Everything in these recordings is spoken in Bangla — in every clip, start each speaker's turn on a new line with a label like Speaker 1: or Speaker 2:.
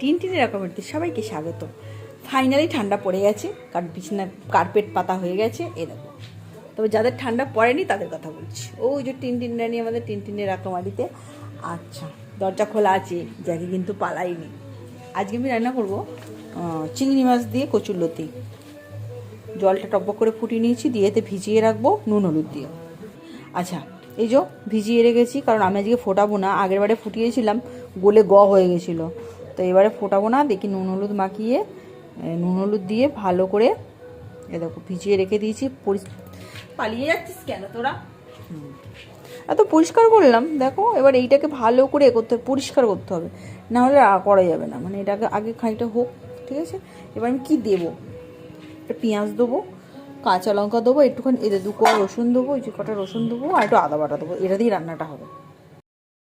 Speaker 1: টিনের রকমের সবাইকে স্বাগত। ফাইনালি ঠান্ডা পড়ে গেছে, কার বিছানা কার্পেট পাতা হয়ে গেছে, এ দেখো। তবে যাদের ঠান্ডা পড়েনি তাদের কথা বলছি। ওই যে টিন টিন আমাদের টিন টিনের রাকমারিতে আচ্ছা দরজা খোলা আছে যাকে কিন্তু পালাইনি আজকে আমি রান্না করব চিংড়ি মাছ দিয়ে কচুরলতি জলটা টপক করে ফুটিয়ে নিয়েছি, দিয়ে এতে ভিজিয়ে রাখব নুন হলুদ দিয়ে। আচ্ছা এই যে ভিজিয়ে রেখেছি, কারণ আমি আজকে ফোটাবো না, আগের বারে ফুটিয়েছিলাম, গলে গ হয়ে গেছিল। তো এবারে ফোটাবো না দেখি নুন হলুদ মাখিয়ে নুন হলুদ দিয়ে ভালো করে এ দেখো ভিজিয়ে রেখে দিয়েছি পালিয়ে যাচ্ছিস কেন তোরা। এত পরিষ্কার করলাম দেখো এবার এইটাকে ভালো করে এ করতে হবে পরিষ্কার করতে হবে না হলে করা যাবে না মানে এটাকে আগে খানিকটা হোক ঠিক আছে? এবার আমি কি দেবো? একটা পেঁয়াজ দেবো কাঁচা লঙ্কা দেবো একটুখানি এতে দু কোয়া রসুন দেবো এই কটা রসুন দেবো আর একটু আদা বাটা দেবো এটা দিয়ে রান্নাটা হবে।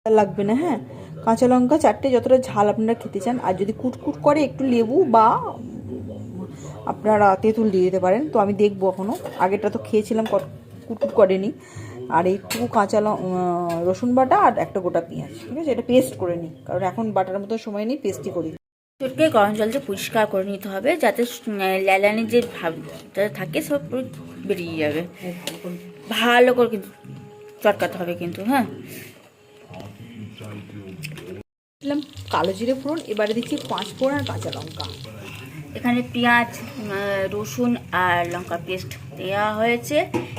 Speaker 1: লাগবে না হ্যাঁ? কাঁচা লঙ্কা চারটে যতটা ঝাল আপনারা খেতে চান। আর যদি কুটকুট করে একটু লেবু বা আপনারা তেঁতুল দিয়ে দিতে পারেন তো আমি দেখব এখনও আগেরটা তো খেয়েছিলাম কট- কুটকুট করেনি। আর একটু কাঁচা ল- রসুন বাটা আর একটা গোটা পেঁয়াজ ঠিক আছে? এটা পেস্ট করে নিই কারণ এখন বাটার মতো সময় নেই পেস্টই করি।
Speaker 2: চটকে গরম জলটা পরিষ্কার করে নিতে হবে যাতে ল্যালানি যে ভাবটা থাকে সব বেরিয়ে যাবে। ভালো করে কিন্তু চটকাতে হবে কিন্তু হ্যাঁ?
Speaker 1: দিলাম কালো জিরে ফোড়ন এবারে দিচ্ছি পাঁচ ফোড়ন আর কাঁচা লঙ্কা।
Speaker 2: এখানে পেঁয়াজ রসুন আর লঙ্কা পেস্ট দেওয়া হয়েছে।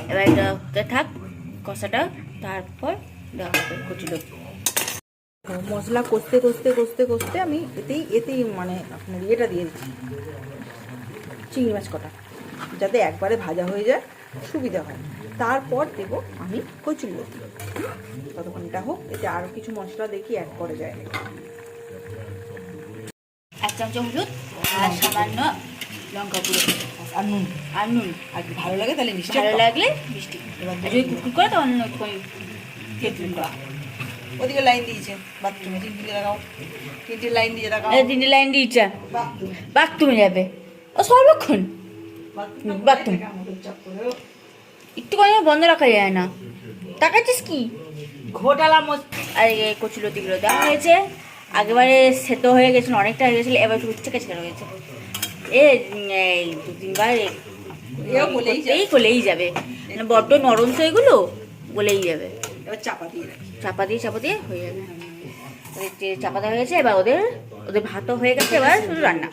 Speaker 2: এবার এটা হতে থাক কষাটা তারপর দেওয়া হবে কচুলো
Speaker 1: মশলা কষতে কষতে কষতে কষতে আমি এতেই এতেই মানে আপনার ইয়েটা দিয়ে দিচ্ছি। চিংড়ি মাছ কটা যাতে একবারে ভাজা হয়ে যায়। সুবিধা হয়। তারপর দেবো আমি কচুর লতি ততক্ষণ এটা হোক এতে আরও কিছু মশলা দেখি অ্যাড করা যায়
Speaker 2: এক চামচ হলুদ আর সামান্য লঙ্কা গুঁড়ো
Speaker 1: আর নুন।
Speaker 2: আর নুন।
Speaker 1: আর ভালো লাগে তাহলে মিষ্টি
Speaker 2: ভালো লাগলে মিষ্টি।
Speaker 1: এবার
Speaker 2: যদি কুকুর করে তখন
Speaker 1: তেঁতুল দেওয়া। ওদিকে লাইন দিয়েছে। বাথরুমে তিনটে দেখাও তিনটে লাইন দিয়ে
Speaker 2: এই তিনটে লাইন দিয়েছে।
Speaker 1: বাথরুমে
Speaker 2: যাবে। ও সর্বক্ষণ। বাথরুম। একটুখানি বন্ধ রাখা যায় না। তাকাচ্ছিস কি?
Speaker 1: ঘোটালা মশ
Speaker 2: আর কচুলতিগুলো দেওয়া হয়েছে। আগেবারে সেদ্ধ হয়ে গেছিল অনেকটা হয়ে গেছিল এবার একটু উচ্ছে কেছে রয়েছে এ এই দু তিনবার। এই গলেই যাবে। মানে বড্ড নরম তো এগুলো গলেই যাবে।
Speaker 1: এবার চাপা দিয়ে
Speaker 2: চাপা দিয়ে চাপা দিয়ে হয়ে যাবে। চাপা দেওয়া হয়েছে এবার ওদের ওদের ভাতও হয়ে গেছে এবার শুধু রান্না।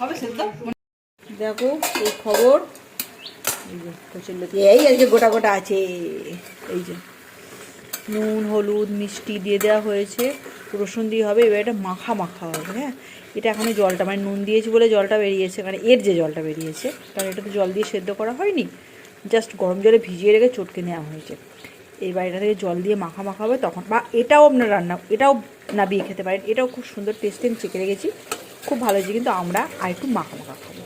Speaker 1: হবে সেদ্ধ? দেখো, এই খবর। এই এই আজকে গোটা গোটা আছে। এই যে, নুন, হলুদ, মিষ্টি দিয়ে দেওয়া হয়েছে। রসুন দিয়ে হবে, এবার এটা মাখা মাখা হবে হ্যাঁ? এটা এখনই জলটা মানে নুন দিয়েছি বলে জলটা বেরিয়েছে মানে এর যে জলটা বেরিয়েছে, কারণ এটা তো জল দিয়ে সেদ্ধ করা হয়নি। জাস্ট গরম জলে ভিজিয়ে রেখে চটকে নেওয়া হয়েছে। এইবার এটা থেকে জল দিয়ে মাখা মাখা হবে, তখন বা এটাও আপনার রান্না এটাও নাবিয়ে খেতে পারেন এটাও খুব সুন্দর টেস্টি আমি চেকে রেখেছি। খুব ভালো হয়েছে, কিন্তু আমরা আর একটু মাখা মাখা খাব?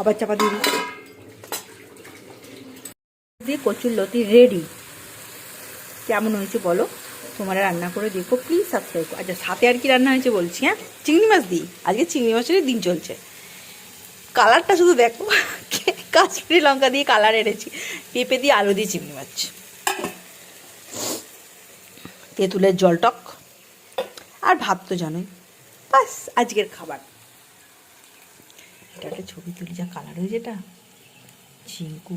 Speaker 1: আবার চাপা দিয়ে দিই। দিয়ে কচুর লতি রেডি কেমন হয়েছে বলো? তোমরা রান্না করে দেখো প্লিজ সাবস্ক্রাইব করো। আচ্ছা সাথে আর কি রান্না হয়েছে বলছি হ্যাঁ? চিংড়ি মাছ দিই। আজকে চিংড়ি মাছের দিন চলছে। কালারটা শুধু দেখো, কাশ্মীরি লঙ্কা দিয়ে কালার এনেছি। পেঁপে দিয়ে আলু দিয়ে চিংড়ি মাছ। তেঁতুলের জলটক আর ভাত তো জানোই। বাস, আজকের খাবার। এটা একটা ছবি তুলি যা কালার হয়েছে এটা চিঙ্কু